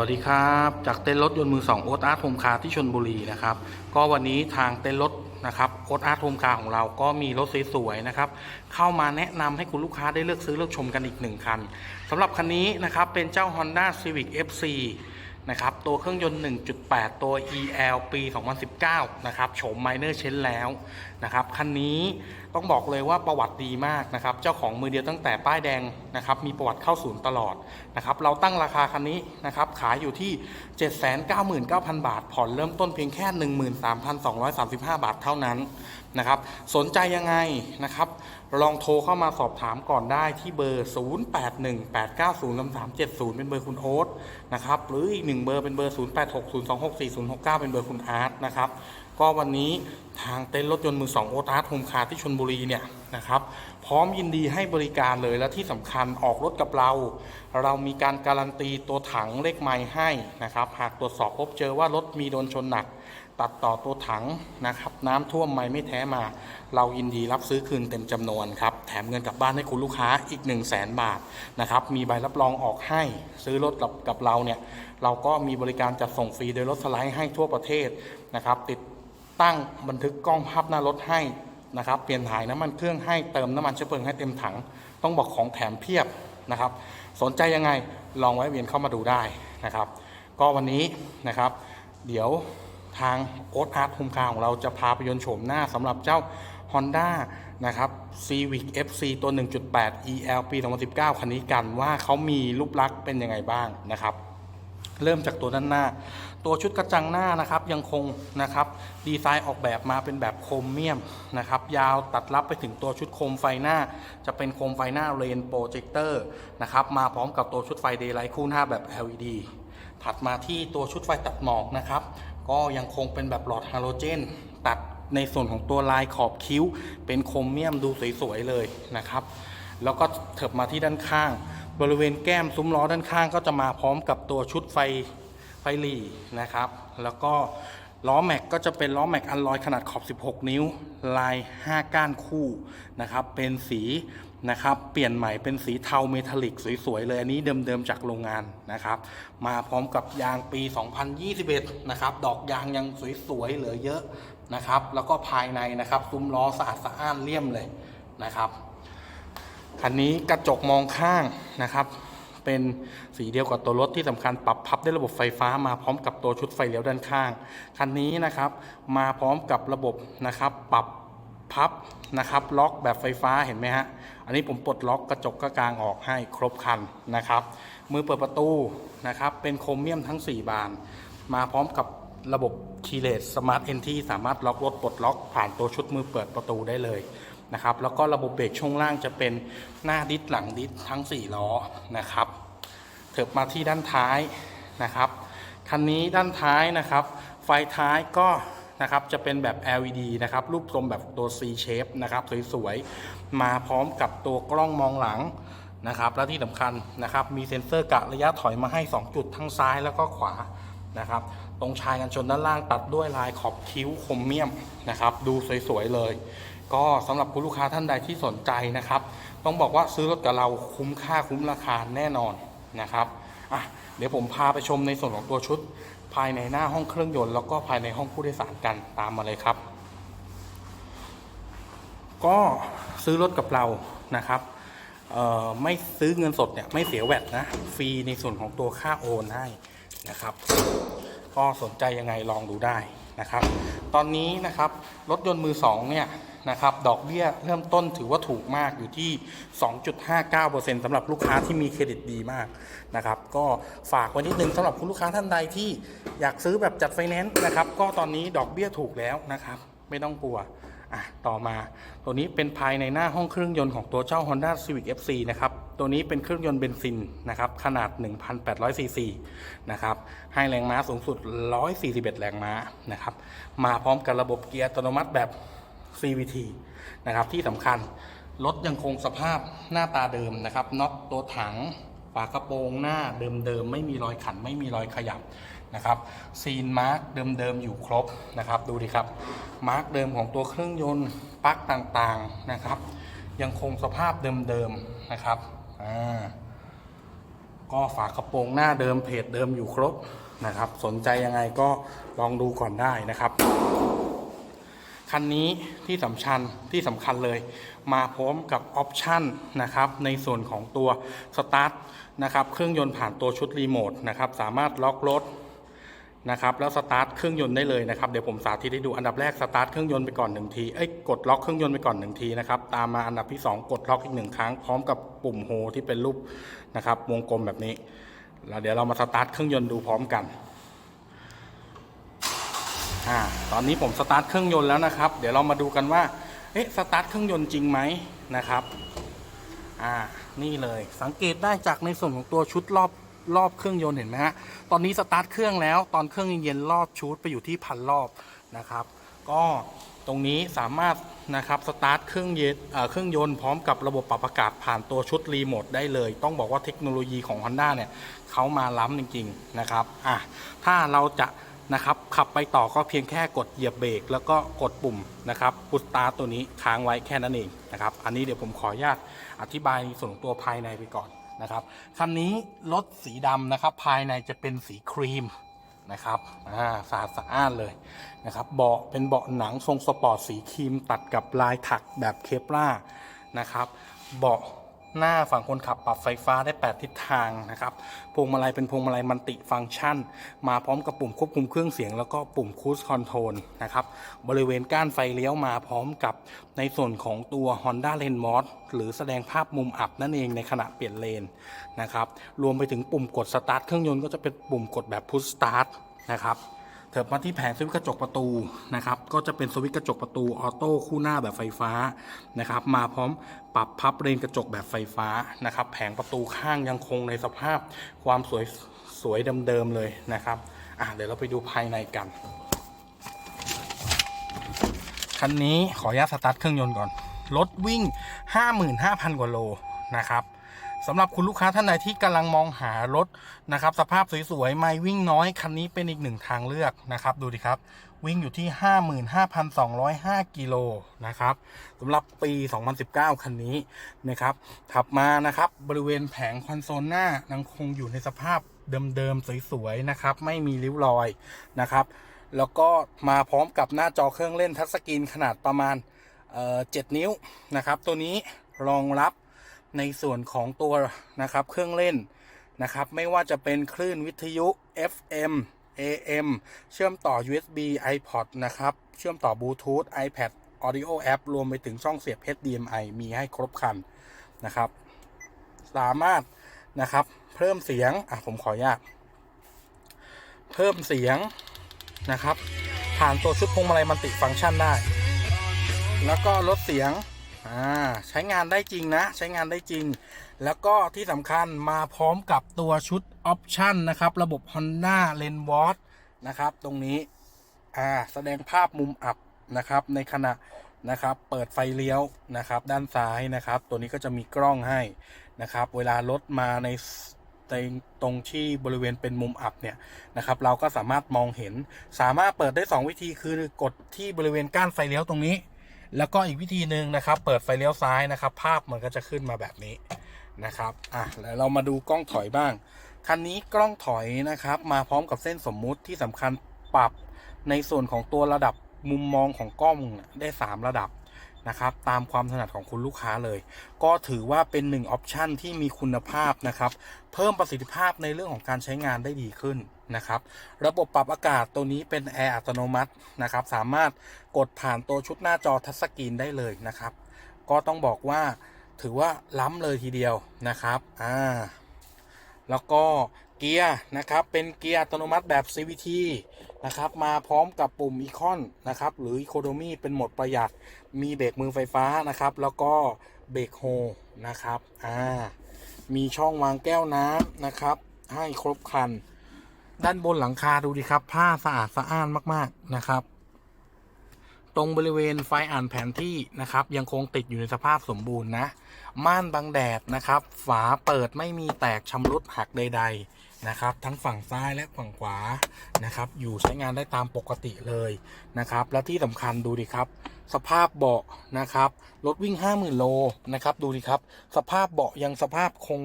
วัสดีครับ จากเต้นรถยนต์มือสองโอ๊ตอาร์ตโฮมคาร์ที่ชนบุรีนะครับ ก็วันนี้ทางเต้นรถนะครับโอ๊ตอาร์ตโฮมคาร์ของเราก็มีรถสวยๆนะครับ เข้ามาแนะนำให้คุณลูกค้าได้เลือกซื้อเลือกชมกันอีกหนึ่งคันสำหรับคันนี้นะครับเป็นเจ้า Honda Civic FC นะครับตัวเครื่องยนต์ 1.8 ตัว EL ปี 2019 นะครับโฉมไมเนอร์เชนแล้วนะครับคันนี้ต้องบอกเลยว่าประวัติดีมากนะครับ เจ้าของมือเดียวตั้งแต่ป้ายแดงนะครับ มีประวัติเข้าศูนย์ตลอดนะครับ เราตั้งราคาคันนี้นะครับ ขายอยู่ที่ 799,000 บาท ผ่อนเริ่มต้นเพียงแค่ 13,235 บาทเท่านั้นนะครับ สนใจยังไงนะครับ ลองโทรเข้ามาสอบถามก่อนได้ที่เบอร์ 0818903370 เป็นเบอร์คุณโอ๊ตนะครับ หรืออีกหนึ่งเบอร์เป็นเบอร์ 0860264069 เป็นเบอร์คุณอาร์ตนะครับ ก็วันนี้ ทางเต็นท์รถยนต์มือสองโอตาร์ทโฮมคาร์ที่ชนบุรีเนี่ยนะครับ พร้อมยินดีให้บริการเลยและที่สำคัญออกรถกับเรา เรามีการการันตีตัวถังเลขไม้ให้นะครับ หากตรวจสอบพบเจอว่ารถมีโดนชนหนัก ตัดต่อตัวถังนะครับ น้ำท่วมไม่ไม่แท้มา เรายินดีรับซื้อคืนเต็มจำนวนครับ แถมเงินกลับบ้านให้คุณลูกค้าอีก 1 0 0 0 0แสนบาทนะครับ มีใบรับรองออกให้ซื้อรถกับกับเราเนี่ยเราก็มีบริการจัดส่งฟรีโดยรถสไลด์ให้ทั่วประเทศนะครับติด ตั้งบันทึกกล้องภาพหน้ารถให้นะครับเปลี่ยนถ่ายน้ำมันเครื่องให้เติมน้ำมันเชื้อเพลิงให้เต็มถัง ต้องบอกของแถมเพียบนะครับ สนใจยังไงลองไว้เวียนเข้ามาดูได้นะครับ ก็วันนี้นะครับ เดี๋ยวทางโอ๊ตอาร์ตโฮมคาของเราจะพาไปยนต์โฉมหน้าสำหรับเจ้า Honda นะครับ Civic FC ตัว 1.8 EL ปี 2019 คันนี้กันว่าเขามีรูปลักษณ์เป็นยังไงบ้างนะครับ เริ่มจากตัวด้านหน้า ตัวชุดกระจังหน้านะครับยังคงนะครับดีไซน์ออกแบบมาเป็นแบบโครเมียมนะครับยาวตัดรับไปถึงตัวชุดโคมไฟหน้า จะเป็นโคมไฟหน้าเรนโปรเจคเตอร์นะครับมาพร้อมกับตัวชุดไฟเดย์ไลท์คู่หน้าแบบ LED ถัดมาที่ตัวชุดไฟตัดหมอกนะครับก็ยังคงเป็นแบบหลอดฮาโลเจน ตัดในส่วนของตัวลายขอบคิ้ว เป็นโครเมียมดูสวยๆเลยนะครับ แล้วก็เถิบมาที่ด้านข้าง บริเวณแก้มซุ้มล้อด้านข้างก็จะมาพร้อมกับตัวชุดไฟไฟหลีนะครับ แล้วก็ล้อแม็กก็จะเป็นล้อแม็กอันลอยขนาดขอบ 16 นิ้ว ลาย 5 ก้านคู่นะครับ เป็นสีนะครับ เปลี่ยนใหม่เป็นสีเทาเมทัลลิกสวย ๆ เลย อันนี้เดิม ๆ จากโรงงานนะครับ มาพร้อมกับยางปี 2021 นะครับ ดอกยางยังสวย ๆ เหลือเยอะนะครับ แล้วก็ภายในนะครับ ซุ้มล้อสะอาดสะอ้านเลี่ยมเลยนะครับ คันนี้กระจกมองข้างนะครับ เป็นสีเดียวกับตัวรถที่สำคัญปรับพับด้วยระบบไฟฟ้ามาพร้อมกับตัวชุดไฟเลี้ยวด้านข้าง คันนี้นะครับมาพร้อมกับระบบนะครับ ปรับพับนะครับ ล็อกแบบไฟฟ้าเห็นไหมฮะ อันนี้ผมปลดล็อกกระจกกระกลางออกให้ครบคันนะครับ มือเปิดประตูนะครับ เป็นโครเมียมทั้ง 4 บาน มาพร้อมกับระบบคีเลสสมาร์ทเอนที่สามารถล็อกรถปลดล็อกผ่านตัวชุดมือเปิดประตูได้เลย นะครับ แล้วก็ระบบเบรกช่วงล่างจะเป็นหน้าดิสหลังดิสทั้ง 4 ล้อนะครับเถิบมาที่ด้านท้ายนะครับ คันนี้ด้านท้ายนะครับ ไฟท้ายก็นะครับจะเป็นแบบ LED นะครับ รูปทรงแบบตัว C shape นะครับ สวยๆ มาพร้อมกับตัวกล้องมองหลังนะครับ และที่สำคัญนะครับ มีเซ็นเซอร์กะระยะถอยมาให้ 2 จุดทั้งซ้ายแล้วก็ขวานะครับ ตรงชายกันชนด้านล่างตัดด้วยลายขอบคิ้วคมเมียมนะครับ ดูสวยๆเลย ก็สำหรับคุณลูกค้าท่านใดที่สนใจนะครับ ต้องบอกว่าซื้อรถกับเราคุ้มค่าคุ้มราคาแน่นอนนะครับอะเดี๋ยวผมพาไปชมในส่วนของตัวชุด ภายในหน้าห้องเครื่องยนต์แล้วก็ภายในห้องผู้โดยสารกันตามมาเลยครับ ก็ซื้อรถกับเรานะครับไม่ซื้อเงินสดเนี่ยไม่เสียแวดนะฟรีในส่วนของตัวค่าโอนให้นะครับ ก็สนใจยังไงลองดูได้นะครับ ตอนนี้นะครับรถยนต์มือสองเนี่ยนะครับดอกเบี้ยเริ่มต้นถือว่าถูกมากอยู่ที่ 2.59%สำหรับลูกค้าที่มีเครดิตดีมากนะครับก็ฝากไว้นิดนึงสำหรับคุณลูกค้าท่านใดที่อยากซื้อแบบจัดไฟแนนซ์นะครับ ก็ตอนนี้ดอกเบี้ยถูกแล้วนะครับ ไม่ต้องกลัว อะต่อมาตัวนี้เป็นภายในหน้าห้องเครื่องยนต์ของตัวเจ้า Honda Civic FC นะครับ ตัวนี้เป็นเครื่องยนต์เบนซินนะครับ ขนาด 1,800ซีซีนะครับ ให้แรงม้าสูงสุด 141 แรงม้านะครับ มาพร้อมกับระบบเกียร์อัตโนมัติแบบ CVT นะครับ ที่สำคัญรถยังคงสภาพหน้าตาเดิมนะครับน็อตตัวถังฝากระโปรงหน้าเดิมๆไม่มีรอยขันไม่มีรอยขยับ นะครับซีนมาร์กเดิมๆอยู่ครบนะครับดูดิครับมาร์กเดิมของตัวเครื่องยนต์ปลั๊กต่างๆนะครับ ยังคงสภาพเดิมๆนะครับอ่าก็ฝากระโปรงหน้าเดิมเพจเดิมอยู่ครบนะครับ สนใจยังไงก็ลองดูก่อนได้นะครับ คันนี้ที่สำคัญที่สำคัญเลย มาพร้อมกับออปชันนะครับในส่วนของตัวสตาร์ทนะครับเครื่องยนต์ผ่านตัวชุดรีโมทนะครับสามารถล็อกรถ นะครับแล้วสตาร์ทเครื่องยนต์ได้เลยนะครับเดี๋ยวผมสาธิตให้ดูอันดับแรกสตาร์ทเครื่องยนต์ไปก่อนหนึ่งทีเอ้ยกดล็อกเครื่องยนต์ไปก่อนหนึ่งทีนะครับตามมาอันดับที่ 2 กดล็อกอีกหนึ่งครั้งพร้อมกับปุ่มโฮที่เป็นรูปนะครับวงกลมแบบนี้แล้วเดี๋ยวเรามาสตาร์ทเครื่องยนต์ดูพร้อมกันอ่าตอนนี้ผมสตาร์ทเครื่องยนต์แล้วนะครับ เดี๋ยวเรามาดูกันว่าเอ๊ะสตาร์ทเครื่องยนต์จริงไหมนะครับอ่านี่เลยสังเกตได้จากในส่วนของตัวชุดรอบ รอบเครื่องยนต์เห็นไหมฮะ ตอนนี้สตาร์ทเครื่องแล้วตอนเครื่องเย็นๆรอบชุดไปอยู่ที่พันรอบนะครับ ก็ตรงนี้สามารถนะครับสตาร์ทเครื่องเย็นเครื่องยนต์พร้อมกับระบบปรับอากาศผ่านตัวชุดรีโมทได้เลย ต้องบอกว่าเทคโนโลยีของ Honda เนี่ยเขามาล้ำจริงๆนะครับอะถ้าเราจะนะครับขับไปต่อก็เพียงแค่กดเหยียบเบรกแล้วก็กดปุ่มนะครับพุชสตาร์ตัวนี้ค้างไว้แค่นั้นเองนะครับ อันนี้เดี๋ยวผมขออนุญาตอธิบายในส่วนของตัวภายในไปก่อน นะครับคันนี้รถสีดำนะครับ ภายในจะเป็นสีครีมนะครับอ่าสะอาดสะอ้านเลยนะครับเบาะเป็นเบาะหนังทรงสปอร์ตสีครีมตัดกับลายถักแบบเคปล่านะครับ เบาะ หน้าฝั่งคนขับปรับไฟฟ้าได้ 8 ทิศทางนะครับ พวงมาลัยเป็นพวงมาลัยมัลติฟังก์ชัน มาพร้อมกับปุ่มควบคุมเครื่องเสียง แล้วก็ปุ่มคู i คอนโทรลนะครับ บริเวณก้านไฟเลี้ยวมาพร้อมกับในส่วนของตัว Honda Lane Mod หรือแสดงภาพมุมอับนั่นเองในขณะเปลี่ยนเลนนะครับ รวมไปถึงปุ่มกดสตาร์ทเครื่องยนต์ก็จะเป็นปุ่มกดแบบ Push Start นะครับ เถิบมาที่แผงสวิตช์กระจกประตูนะครับก็จะเป็นสวิตช์กระจกประตูออโต้คู่หน้าแบบไฟฟ้านะครับมาพร้อมปรับพับเรนกระจกแบบไฟฟ้านะครับแผงประตูข้างยังคงในสภาพความสวยสวยเดิมๆเลยนะครับอะเดี๋ยวเราไปดูภายในกันคันนี้ขออนุญาตสตาร์ทเครื่องยนต์ก่อนรถวิ่ง 55,000 กว่าโลนะครับ สำหรับคุณลูกค้าท่านใดที่กำลังมองหารถนะครับ สภาพสวยๆ ไม่วิ่งน้อย คันนี้เป็นอีกหนึ่งทางเลือกนะครับ ดูดิครับ วิ่งอยู่ที่ 55,205 กิโลนะครับสำหรับปี 2019 คันนี้นะครับขับมานะครับ บริเวณแผงคอนโซลหน้ายังคงอยู่ในสภาพเดิมๆ สวยๆ นะครับ ไม่มีริ้วรอยนะครับ แล้วก็มาพร้อมกับหน้าจอเครื่องเล่นทัชสกรีนขนาดประมาณเ7นิ้วนะครับ ตัวนี้รองรับ ในส่วนของตัวนะครับเครื่องเล่นนะครับไม่ว่าจะเป็นคลื่นวิทยุ FM AM เชื่อมต่อ USB iPod นะครับ เชื่อมต่อบลูทูธ iPad Audio App รวมไปถึงช่องเสียบ HDMI มีให้ครบครันนะครับ สามารถนะครับ เพิ่มเสียง อะ ผมขออนุญาตเพิ่มเสียงนะครับ ผ่านตัวชุดพวงมาลัยมัลติฟังก์ชันได้ แล้วก็ลดเสียง อ่าใช้งานได้จริงนะ ใช้งานได้จริง แล้วก็ที่สำคัญมาพร้อมกับตัวชุดออปชันนะครับ ระบบ Honda Lane Watch นะครับ ตรงนี้อ่าแสดงภาพมุมอับนะครับ ในขณะนะครับ เปิดไฟเลี้ยวนะครับ ด้านซ้ายนะครับ ตัวนี้ก็จะมีกล้องให้นะครับ เวลารถมาในในตรงที่บริเวณเป็นมุมอับเนี่ยนะครับ เราก็สามารถมองเห็น สามารถเปิดได้ 2 วิธีคือกดที่บริเวณก้านไฟเลี้ยวตรงนี้ แล้วก็อีกวิธีหนึ่งนะครับ เปิดไฟเลี้ยวซ้ายนะครับ ภาพมันก็จะขึ้นมาแบบนี้นะครับอะแล้วเรามาดูกล้องถอยบ้าง คันนี้กล้องถอยนะครับ มาพร้อมกับเส้นสมมุติที่สำคัญปรับในส่วนของตัวระดับมุมมองของกล้องได้ 3 ระดับนะครับ ตามความถนัดของคุณลูกค้าเลย ก็ถือว่าเป็นหนึ่งออปชันที่มีคุณภาพนะครับ เพิ่มประสิทธิภาพในเรื่องของการใช้งานได้ดีขึ้น นะครับ ระบบปรับอากาศตัวนี้เป็นแอร์อัตโนมัตินะครับ สามารถกดผ่านตัวชุดหน้าจอทัชสกรีนได้เลยนะครับ ก็ต้องบอกว่าถือว่าล้ำเลยทีเดียวนะครับอ่าแล้วก็เกียร์นะครับ เป็นเกียร์อัตโนมัติแบบ CVT นะครับ มาพร้อมกับปุ่มอีคอนนะครับ หรือ Economy เป็นโหมดประหยัด มีเบรกมือไฟฟ้านะครับ แล้วก็เบรกโฮนะครับ อ่า มีช่องวางแก้วน้ำนะครับ ให้ครบครัน ด้านบนหลังคาดูดิครับ ผ้าสะอาดสะอ้านมาก ๆนะครับ ตรงบริเวณไฟอ่านแผนที่นะครับ ยังคงติดอยู่ในสภาพสมบูรณ์นะ ม่านบังแดดนะครับ ฝาเปิดไม่มีแตกชำรุดหักใด ๆนะครับ ทั้งฝั่งซ้ายและฝั่งขวานะครับ อยู่ใช้งานได้ตามปกติเลยนะครับ และที่สำคัญดูดิครับ สภาพเบาะนะครับรถวิ่ง 50,000 โลนะครับ ดูดิครับ สภาพเบาะยังสภาพคง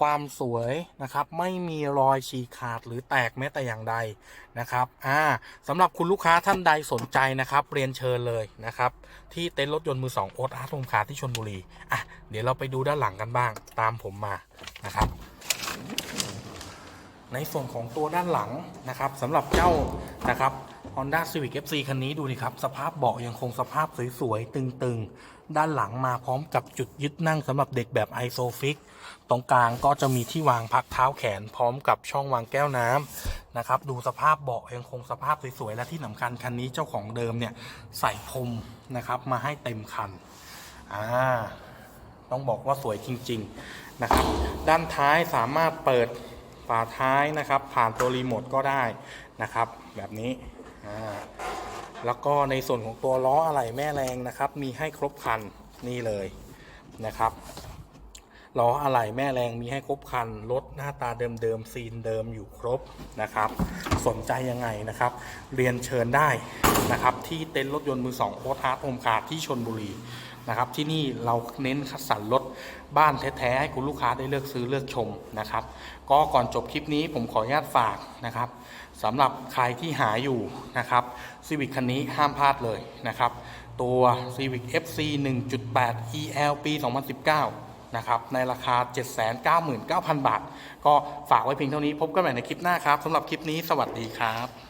ความสวยนะครับ ไม่มีรอยฉีกขาดหรือแตกแม้แต่อย่างใดนะครับอ่าสำหรับคุณลูกค้าท่านใดสนใจนะครับ เรียนเชิญเลยนะครับ ที่เต็นท์รถยนต์มือสองโอ๊ตอาร์ตโฮมคาร์ที่ชนบุรีอะเดี๋ยวเราไปดูด้านหลังกันบ้างตามผมมานะครับ ในส่วนของตัวด้านหลังนะครับสำหรับเจ้านะครับ Honda Civic FC คันนี้ดูดิครับ สภาพเบาะยังคงสภาพสวยๆ ตึงๆ ด้านหลังมาพร้อมกับจุดยึดนั่งสำหรับเด็กแบบ Isofix ตรงกลางก็จะมีที่วางพักเท้าแขนพร้อมกับช่องวางแก้วน้ำนะครับ ดูสภาพเบาะยังคงสภาพสวยๆและที่สำคัญคันนี้เจ้าของเดิมเนี่ยใส่พรมนะครับมาให้เต็มคันอ่าต้องบอกว่าสวยจริง ๆนะครับ ด้านท้ายสามารถเปิดฝาท้ายนะครับ ผ่านตัวรีโมทก็ได้นะครับ แบบนี้อ่าแล้วก็ในส่วนของตัวล้ออะไหล่แม่แรงนะครับ มีให้ครบคันนี่เลยนะครับ ล้ออะไหล่แม่แรงมีให้ครบคัน รถหน้าตาเดิมๆซีนเดิมอยู่ครบนะครับ สนใจยังไงนะครับ เรียนเชิญได้นะครับ ที่เต็นท์รถยนต์มือสองโอทาร์ตโฮมคาร์ที่ชนบุรีนะครับ ที่นี่เราเน้นคัดสรรรถบ้านแท้ๆให้คุณลูกค้าได้เลือกซื้อเลือกชมนะครับ ก็ก่อนจบคลิปนี้ผมขออนุญาตฝากนะครับสำหรับใครที่หาอยู่นะครับ Civic คันนี้ห้ามพลาดเลยนะครับ ตัว Civic FC 1.8 EL ปี 2019 นะครับในราคา 799,000 บาท ก็ฝากไว้เพียงเท่านี้พบกันใหม่ในคลิปหน้าครับสำหรับคลิปนี้สวัสดีครับ